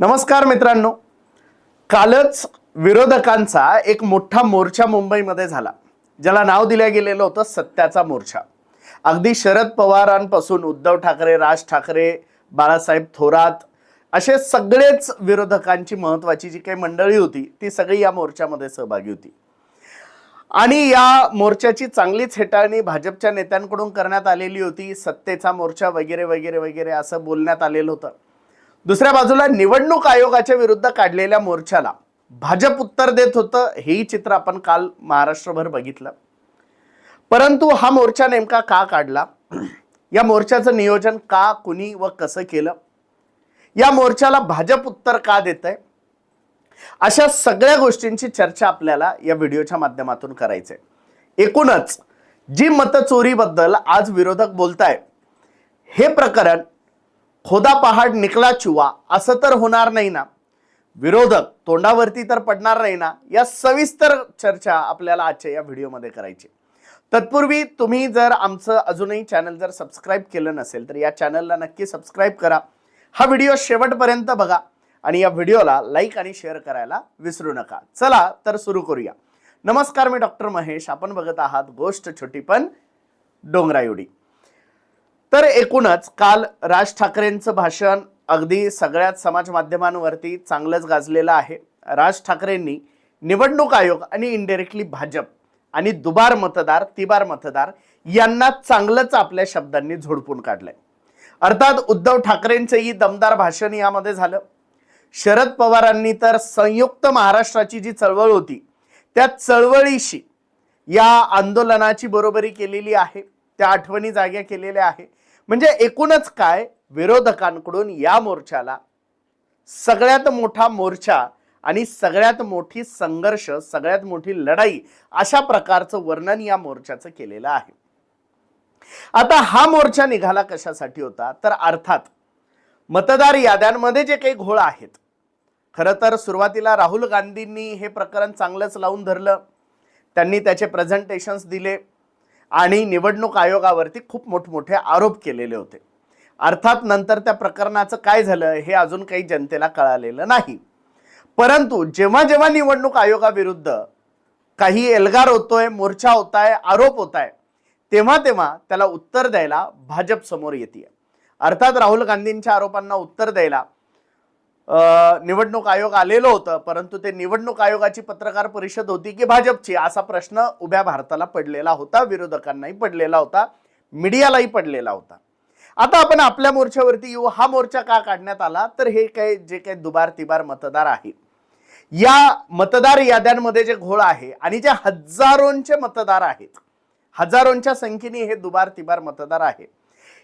नमस्कार मित्रांनो. कालच विरोधकांचा एक मोठा मोर्चा मुंबईमध्ये झाला. ज्याला नाव दिलं गेलेलं होतं सत्याचा मोर्चा. अगदी शरद पवारांपासून उद्धव ठाकरे राज ठाकरे बाळासाहेब थोरात असे सगळेच विरोधकांची महत्त्वाची जी काही मंडळी होती ती सगळी या मोर्चामध्ये सहभागी होती. आणि या मोर्चाची चांगलीच हेटाळणी भाजपच्या नेत्यांकडून करण्यात आलेली होती. सत्तेचा मोर्चा वगैरे वगैरे वगैरे असं बोलण्यात आलेलं होतं. दुसऱ्या बाजूला निवडणूक आयोगाच्या विरुद्ध काढलेल्या मोर्चाला भाजप उत्तर देत होतं हेही चित्र आपण काल महाराष्ट्रभर बघितलं. परंतु हा मोर्चा नेमका का काढला? या मोर्चाचं नियोजन का कुणी व कसं केलं? या मोर्चाला भाजप उत्तर का देत आहे अशा सगळ्या गोष्टींची चर्चा आपल्याला या व्हिडिओच्या माध्यमातून करायचे एकूणच जी मतचोरीबद्दल आज विरोधक बोलताय हे प्रकरण खोदा पहाड निकला चुवा असं तर होणार नाही ना. विरोधक तोंडावरती तर पडणार नाही ना या सविस्तर चर्चा आपल्याला आजच्या या व्हिडिओमध्ये करायची. तत्पूर्वी तुम्ही जर आमचं अजूनही चॅनल जर सबस्क्राईब केलं नसेल तर या चॅनलला नक्की सबस्क्राईब करा. हा व्हिडिओ शेवटपर्यंत बघा आणि या व्हिडिओला लाईक आणि शेअर करायला विसरू नका. चला तर सुरू करूया. नमस्कार मी डॉक्टर महेश. आपण बघत आहात गोष्ट छोटी पण डोंगरायुडी. तर एकूणच काल राज ठाकरेंचं भाषण अगदी सगळ्याच समाज माध्यमांवरती चांगलंच गाजलेलं आहे. राज ठाकरेंनी निवडणूक आयोग आणि इनडायरेक्टली भाजप आणि दुबार मतदार तिबार मतदार यांना चांगलंच आपल्या शब्दांनी झोडपून काढलंय. अर्थात उद्धव ठाकरेंचंही दमदार भाषण यामध्ये झालं. शरद पवारांनी तर संयुक्त महाराष्ट्राची जी चळवळ होती त्या चळवळीशी या आंदोलनाची बरोबरी केलेली आहे त्या आठवणी जाग्या केलेल्या आहे. म्हणजे एकूणच काय? विरोधकांकडून या मोर्चाला सगळ्यात मोठा मोर्चा आणि सगळ्यात मोठी संघर्ष सगळ्यात मोठी लढाई अशा प्रकारचं वर्णन या मोर्चाचं केलेलं आहे. आता हा मोर्चा निघाला कशासाठी होता? तर अर्थात मतदार याद्यांमध्ये जे काही घोळ आहेत खरं तर सुरुवातीला राहुल गांधींनी हे प्रकरण चांगलंच लावून धरलं. त्यांनी त्याचे प्रेझेंटेशन्स दिले. आणि निवडणूक आयोगावरती खूप मोठमोठे आरोप केलेले होते. अर्थात नंतर त्या प्रकरणाचं काय झालं हे अजून काही जनतेला कळालेलं नाही. परंतु जेव्हा जेव्हा निवडणूक आयोगाविरुद्ध काही एल्गार होतोय मोर्चा होताय आरोप होताय तेव्हा तेव्हा त्याला उत्तर द्यायला भाजप समोर येते अर्थात राहुल गांधींच्या आरोपांना उत्तर द्यायला निवडणूक आयोग आलेलं होतं परंतु ते निवडणूक आयोगाची पत्रकार परिषद होती की भाजपची. असा प्रश्न उभ्या भारताला पडलेला होता विरोधकांनाही पडलेला होता मीडियालाही पडलेला होता. आता आपण आपल्या मोर्चावरती येऊ. हा मोर्चा का काढण्यात आला? तर हे काही जे काही दुबार तिबार मतदार आहे. या मतदार याद्यांमध्ये जे घोळ आहे आणि जे हजारोंचे मतदार आहेत हजारोंच्या संख्येने हे दुबार तिबार मतदार आहेत.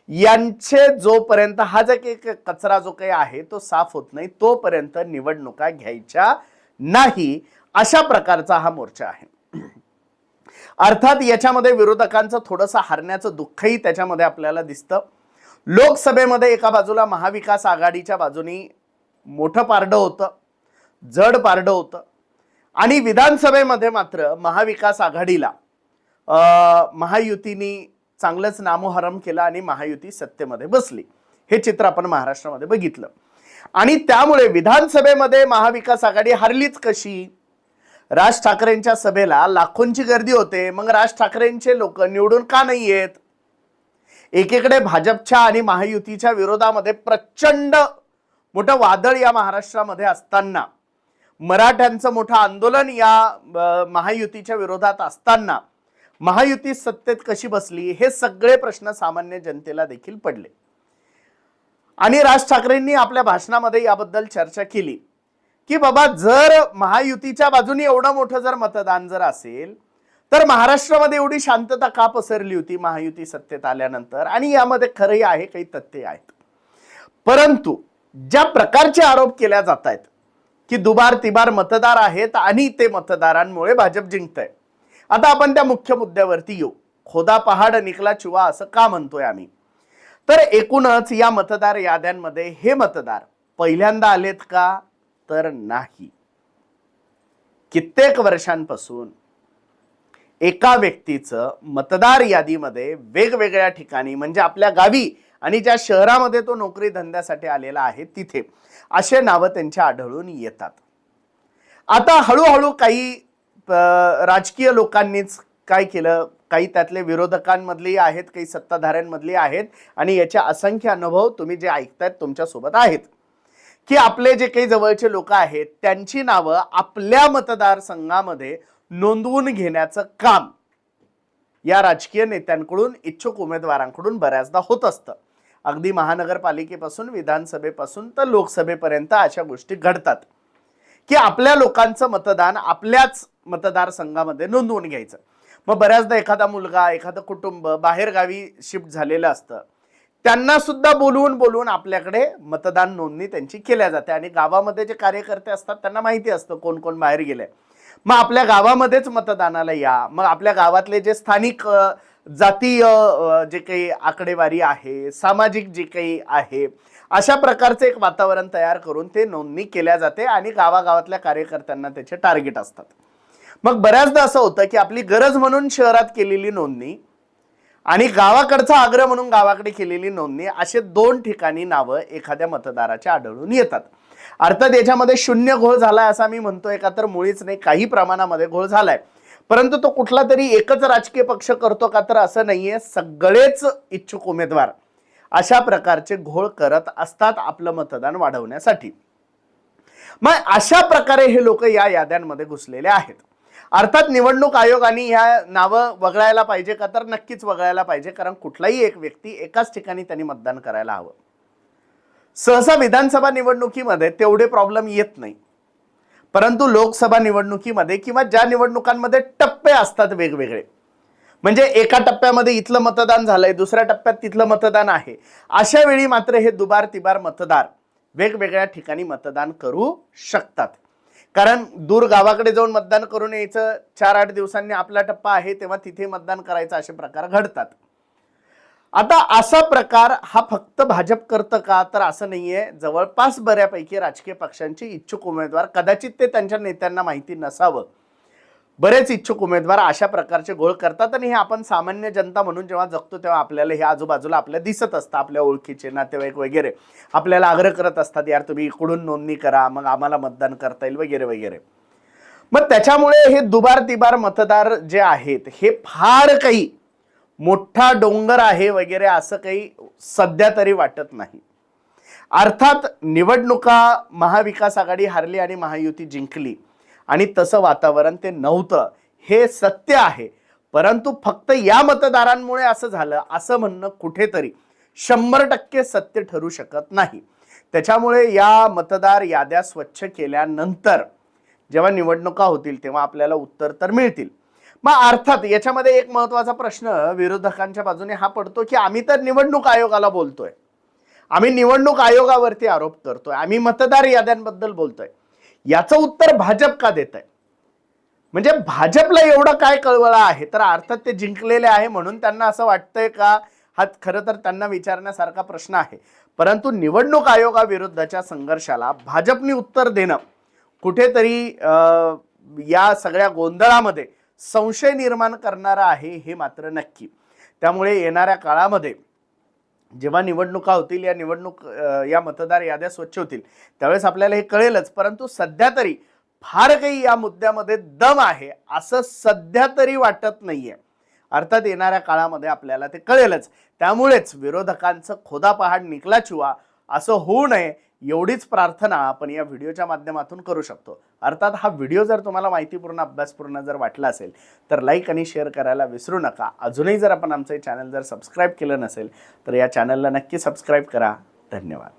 यांचे जोपर्यंत हा जो काही कचरा जो काही आहे तो साफ होत नाही तोपर्यंत निवडणुका घ्यायच्या नाही अशा प्रकारचा हा मोर्चा आहे. अर्थात याच्यामध्ये विरोधकांचं थोडंसं हारण्याचं दुःखही त्याच्यामध्ये आपल्याला दिसतं. लोकसभेमध्ये एका बाजूला महाविकास आघाडीच्या बाजूनी मोठं पारडं होतं जड पारडं होतं. आणि विधानसभेमध्ये मात्र महाविकास आघाडीला महायुतीनी चांगलंच नामोहरम केलं आणि महायुती सत्तेमध्ये बसली. हे चित्र आपण महाराष्ट्रामध्ये बघितलं. आणि त्यामुळे विधानसभेमध्ये महाविकास आघाडी हरलीच कशी? राज ठाकरेंच्या सभेला लाखोंची गर्दी होते. मग राज ठाकरेंचे लोक निवडून का नाही येत? एकीकडे भाजपच्या आणि महायुतीच्या विरोधामध्ये प्रचंड मोठं वादळ या महाराष्ट्रामध्ये असताना मराठ्यांचं मोठं आंदोलन या महायुतीच्या विरोधात असताना महायुती सत्तेत कशी बसली हे सगळे प्रश्न सामान्य जनतेला देखील पडले. आणि राज ठाकरेंनी आपल्या भाषणामध्ये याबद्दल चर्चा केली की बाबा जर महायुतीच्या बाजूने एवढं मोठं जर मतदान जर असेल तर महाराष्ट्रामध्ये एवढी शांतता का पसरली होती महायुती सत्तेत आल्यानंतर? आणि यामध्ये खरंही आहे काही तथ्य आहेत. परंतु ज्या प्रकारचे आरोप केल्या जात आहेत की दुबार तिबार मतदार आहेत आणि ते मतदारांमुळे भाजप जिंकतंय आता आपण त्या मुख्य मुद्द्यावरती येऊ. खोदा पहाड निकला चुवा असं का म्हणतोय आम्ही? तर एकूणच या मतदार याद्यांमध्ये हे मतदार पहिल्यांदा आलेत का? तर नाही. कित्येक वर्षांपासून एका व्यक्तीचं मतदार यादीमध्ये वेगवेगळ्या ठिकाणी म्हणजे आपल्या गावी आणि ज्या शहरामध्ये तो नोकरी धंद्यासाठी आलेला आहे तिथे असे नावं त्यांच्या आढळून येतात. आता हळूहळू काही राजकीय लोकांनीच काय केलं? काही त्यातले विरोधकांमधली आहेत काही सत्ताधाऱ्यांमधली आहेत आणि याचे असंख्य अनुभव तुम्ही जे ऐकतायत तुमच्यासोबत आहेत. की आपले जे काही जवळचे लोक आहेत त्यांची नावं आपल्या मतदारसंघामध्ये नोंदवून घेण्याचं काम या राजकीय नेत्यांकडून इच्छुक उमेदवारांकडून बऱ्याचदा होत असतं. अगदी महानगरपालिकेपासून विधानसभेपासून तर लोकसभेपर्यंत अशा गोष्टी घडतात. की आपल्या लोकांचं मतदान आपल्याच मतदारसंघामध्ये नोंदवून घ्यायचं. मग बऱ्याचदा एखादा मुलगा एखादं कुटुंब बाहेरगावी शिफ्ट झालेलं असतं. त्यांना सुद्धा बोलवून बोलवून आपल्याकडे मतदान नोंदणी त्यांची केल्या जाते. आणि गावामध्ये जे कार्यकर्ते असतात त्यांना माहिती असतं कोण कोण बाहेर गेलंय. मग आपल्या गावामध्येच मतदानाला या. मग आपल्या गावातले जे स्थानिक जातीय जे काही आकडेवारी आहे सामाजिक जे काही आहे अशा प्रकारचं एक वातावरण तयार करून ते नोंदणी केल्या जाते आणि गावागावातल्या कार्यकर्त्यांना त्याचे टार्गेट असतात. मग बऱ्याचदा असं होतं की आपली गरज म्हणून शहरात केलेली नोंदणी आणि गावाकडचा आग्रह म्हणून गावाकडे केलेली नोंदणी असे दोन ठिकाणी नावं एखाद्या मतदाराच्या आढळून येतात. अर्थात याच्यामध्ये शून्य घोळ झालाय असा मी म्हणतोय का तर मुळीच नाही काही प्रमाणामध्ये घोळ झालाय. परंतु तो कुठला तरी एकच राजकीय पक्ष करतो का तर असं नाहीये. सगळेच इच्छुक उमेदवार. अशा प्रकारचे घोळ करत असतात आपलं मतदान वाढवण्यासाठी. मग अशा प्रकारे हे लोक या याद्यांमध्ये घुसलेले आहेत. अर्थात निवडणूक आयोगाने ह्या नावं वगळायला पाहिजे का? तर नक्कीच वगळायला पाहिजे कारण कुठलाही एक व्यक्ती एकाच ठिकाणी त्यांनी मतदान करायला हवं. सहसा विधानसभा निवडणुकीमध्ये तेवढे प्रॉब्लेम येत नाही. परंतु लोकसभा निवडणुकीमध्ये किंवा ज्या निवडणुकांमध्ये टप्पे असतात वेगवेगळे म्हणजे एका टप्प्यामध्ये इथलं मतदान झालंय दुसऱ्या टप्प्यात तिथलं मतदान आहे. अशा वेळी मात्र हे दुबार तिबार मतदार वेगवेगळ्या ठिकाणी मतदान करू शकतात. कारण दूर गावाकडे जाऊन मतदान करून यायचं चार आठ दिवसांनी आपला टप्पा आहे तेव्हा तिथे मतदान करायचं असे प्रकार घडतात. आता असा प्रकार हा फक्त भाजप करतं का? तर असं नाहीये. जवळपास बऱ्यापैकी राजकीय पक्षांचे इच्छुक उमेदवार कदाचित ते त्यांच्या नेत्यांना माहिती नसावं. बरेच इच्छुक उमेदवार अशा प्रकारचे घोळ करतात आणि हे आपण सामान्य जनता म्हणून जेव्हा जगतो तेव्हा आपल्याला हे आजूबाजूला आपल्या दिसत असतं आपल्या ओळखीचे नातेवाईक वगैरे. आपल्याला आग्रह करत असतात यार तुम्ही इकडून नोंदणी करा मग आम्हाला मतदान करता येईल वगैरे वगैरे. मग त्याच्यामुळे हे दुबार तिबार मतदार जे आहेत हे फार काही मोठा डोंगर आहे वगैरे असं काही सध्या तरी वाटत नाही. अर्थात निवडणुका महाविकास आघाडी हारली आणि महायुती जिंकली. आणि तसं वातावरण ते नव्हतं. हे सत्य आहे. परंतु फक्त या मतदारांमुळे असं झालं असं म्हणणं कुठेतरी शंभर टक्के सत्य ठरू शकत नाही. त्याच्यामुळे या मतदार याद्या स्वच्छ केल्यानंतर जेव्हा निवडणुका होतील तेव्हा आपल्याला उत्तर तर मिळतील. मग अर्थात याच्यामध्ये एक महत्त्वाचा प्रश्न विरोधकांच्या बाजूने हा पडतो की आम्ही तर निवडणूक आयोगाला बोलतोय. आम्ही निवडणूक आयोगावरती आरोप करतोय. आम्ही मतदार याद्यांबद्दल बोलतोय. याचं उत्तर भाजप का देत आहे म्हणजे भाजपला एवढं काय कळवळा आहे? तर अर्थात ते जिंकलेले आहे म्हणून त्यांना असं वाटतंय का? हा खरं तर त्यांना विचारण्यासारखा प्रश्न आहे. परंतु निवडणूक आयोगाविरुद्धच्या संघर्षाला भाजपने उत्तर देणं कुठेतरी या सगळ्या गोंधळामध्ये संशय निर्माण करणारं आहे हे मात्र नक्की. त्यामुळे येणाऱ्या काळामध्ये जेव्हा निवडणुका होतील या निवडणूक या मतदार याद्या स्वच्छ होतील त्यावेळेस आपल्याला हे कळेलच. परंतु सध्या तरी फार काही या मुद्द्यामध्ये दम आहे असं सध्या तरी वाटत नाहीये. अर्थात येणाऱ्या काळामध्ये आपल्याला ते कळेलच. त्यामुळेच विरोधकांचं खोदा पहाड निकला चुवा असं होऊ नये एवढीच प्रार्थना आपण या व्हिडिओच्या माध्यमातून करू शकतो. अर्थात हा व्हिडिओ जर तुम्हाला माहितीपूर्ण अभ्यासपूर्ण जर वाटला असेल तर लाईक आणि शेअर करायला विसरू नका. अजूनही जर आपण आमचं चॅनल जर सबस्क्राईब केलं नसेल तर या चॅनलला नक्की सबस्क्राईब करा. धन्यवाद.